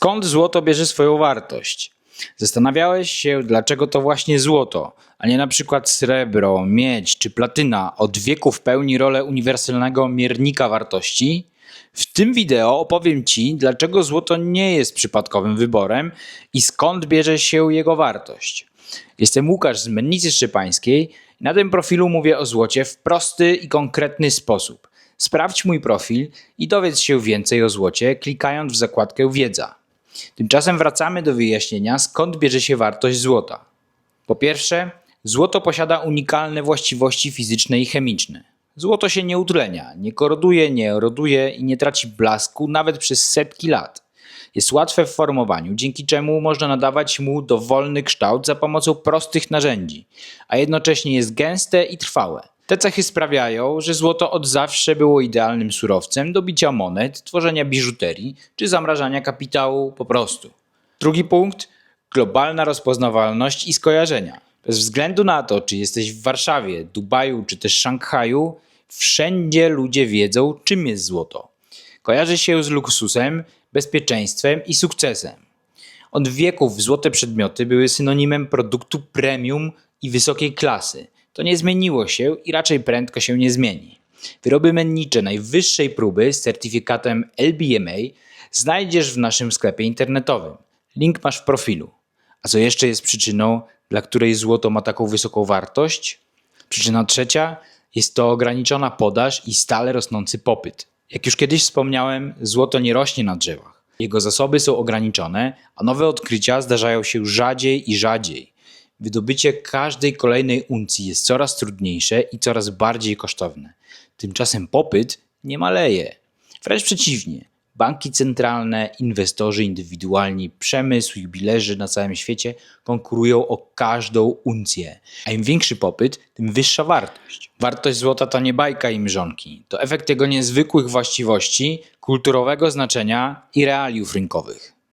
Skąd złoto bierze swoją wartość? Zastanawiałeś się, dlaczego to właśnie złoto, a nie na przykład srebro, miedź czy platyna od wieków pełni rolę uniwersalnego miernika wartości? W tym wideo opowiem Ci, dlaczego złoto nie jest przypadkowym wyborem i skąd bierze się jego wartość. Jestem Łukasz z Mennicy Szczepańskiej i na tym profilu mówię o złocie w prosty i konkretny sposób. Sprawdź mój profil i dowiedz się więcej o złocie, klikając w zakładkę Wiedza. Tymczasem wracamy do wyjaśnienia, skąd bierze się wartość złota. Po pierwsze, złoto posiada unikalne właściwości fizyczne i chemiczne. Złoto się nie utlenia, nie koroduje, nie eroduje i nie traci blasku nawet przez setki lat. Jest łatwe w formowaniu, dzięki czemu można nadawać mu dowolny kształt za pomocą prostych narzędzi, a jednocześnie jest gęste i trwałe. Te cechy sprawiają, że złoto od zawsze było idealnym surowcem do bicia monet, tworzenia biżuterii czy zamrażania kapitału po prostu. Drugi punkt globalna rozpoznawalność i skojarzenia. Bez względu na to, czy jesteś w Warszawie, Dubaju czy też Szanghaju, wszędzie ludzie wiedzą, czym jest złoto. Kojarzy się z luksusem, bezpieczeństwem i sukcesem. Od wieków złote przedmioty były synonimem produktu premium i wysokiej klasy. To nie zmieniło się i raczej prędko się nie zmieni. Wyroby mennicze najwyższej próby z certyfikatem LBMA znajdziesz w naszym sklepie internetowym. Link masz w profilu. A co jeszcze jest przyczyną, dla której złoto ma taką wysoką wartość? Przyczyna trzecia jest to ograniczona podaż i stale rosnący popyt. Jak już kiedyś wspomniałem, złoto nie rośnie na drzewach. Jego zasoby są ograniczone, a nowe odkrycia zdarzają się rzadziej i rzadziej. Wydobycie każdej kolejnej uncji jest coraz trudniejsze i coraz bardziej kosztowne. Tymczasem popyt nie maleje. Wręcz przeciwnie. Banki centralne, inwestorzy indywidualni, przemysł i bilerzy na całym świecie konkurują o każdą uncję. A im większy popyt, tym wyższa wartość. Wartość złota to nie bajka i mrzonki. To efekt jego niezwykłych właściwości, kulturowego znaczenia i realiów rynkowych.